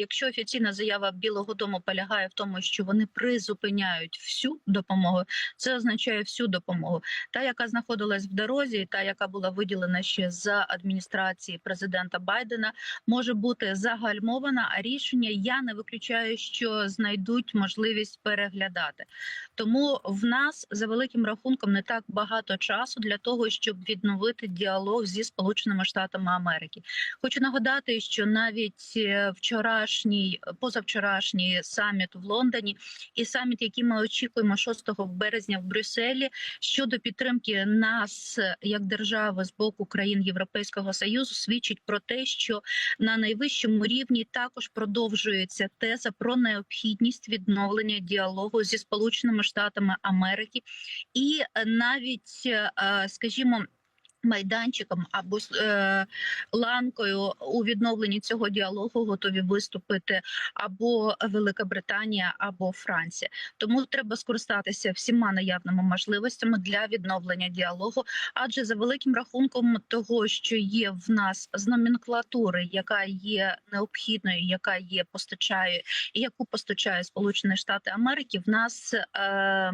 Якщо офіційна заява Білого Дому полягає в тому, що вони призупиняють всю допомогу, це означає всю допомогу. Та, яка знаходилась в дорозі, та яка була виділена ще за адміністрації президента Байдена, може бути загальмована. А рішення я не виключаю, що знайдуть можливість переглядати. Тому в нас за великим рахунком не так багато часу для того, щоб відновити діалог зі Сполученими Штатами Америки. Хочу нагадати, що навіть е, вчорашній, позавчорашній саміт в Лондоні і саміт, який ми очікуємо 6 березня в Брюсселі, щодо підтримки нас як держави з боку країн Європейського союзу, свідчить про те, що на найвищому рівні також продовжується теза про необхідність відновлення діалогу зі Сполученими Штатами Америки, і навіть, е, скажімо. Майданчиком або е, ланкою у відновленні цього діалогу готові виступити або Велика Британія, або Франція. Тому треба скористатися всіма наявними можливостями для відновлення діалогу. Адже за великим рахунком того, що є в нас з номенклатури, яка є необхідною, яка є постачає, яку постачає Сполучені Штати Америки, в нас е,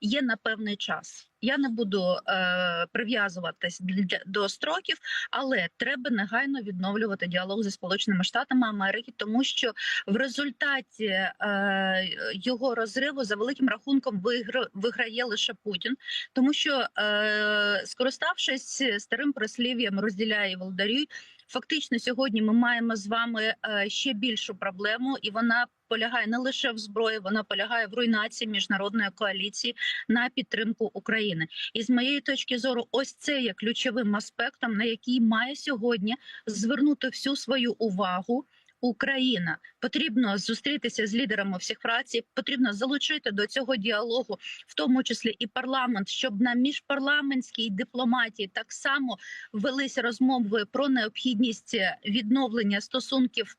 є на певний час. Я не буду е, прив'язуватись до строків, але треба негайно відновлювати діалог зі сполученими штатами Америки, тому що в результаті е, його розриву за великим рахунком вигра, виграє лише Путін, тому що е, скориставшись старим прислів'ям розділяє і володарюй, фактично сьогодні ми маємо з вами е, ще більшу проблему, і вона полягає не лише в зброї, вона полягає в руйнації міжнародної коаліції на підтримку України. І з моєї точки зору, ось це є ключовим аспектом, на який має сьогодні звернути всю свою увагу. Україна. Потрібно зустрітися з лідерами всіх фракцій, потрібно залучити до цього діалогу, в тому числі і парламент, щоб на міжпарламентській дипломатії так само велися розмови про необхідність відновлення стосунків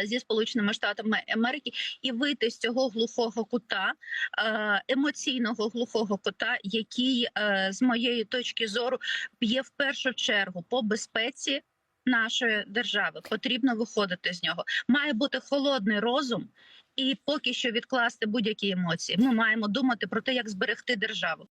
е, зі сполученими штатами Америки і вийти з цього глухого кута е, емоційного глухого кута, який е, з моєї точки зору є в першу чергу по безпеці нашої держави. Потрібно виходити з нього. Має бути холодний розум, і поки що відкласти будь-які емоції. Ми маємо думати про те, як зберегти державу.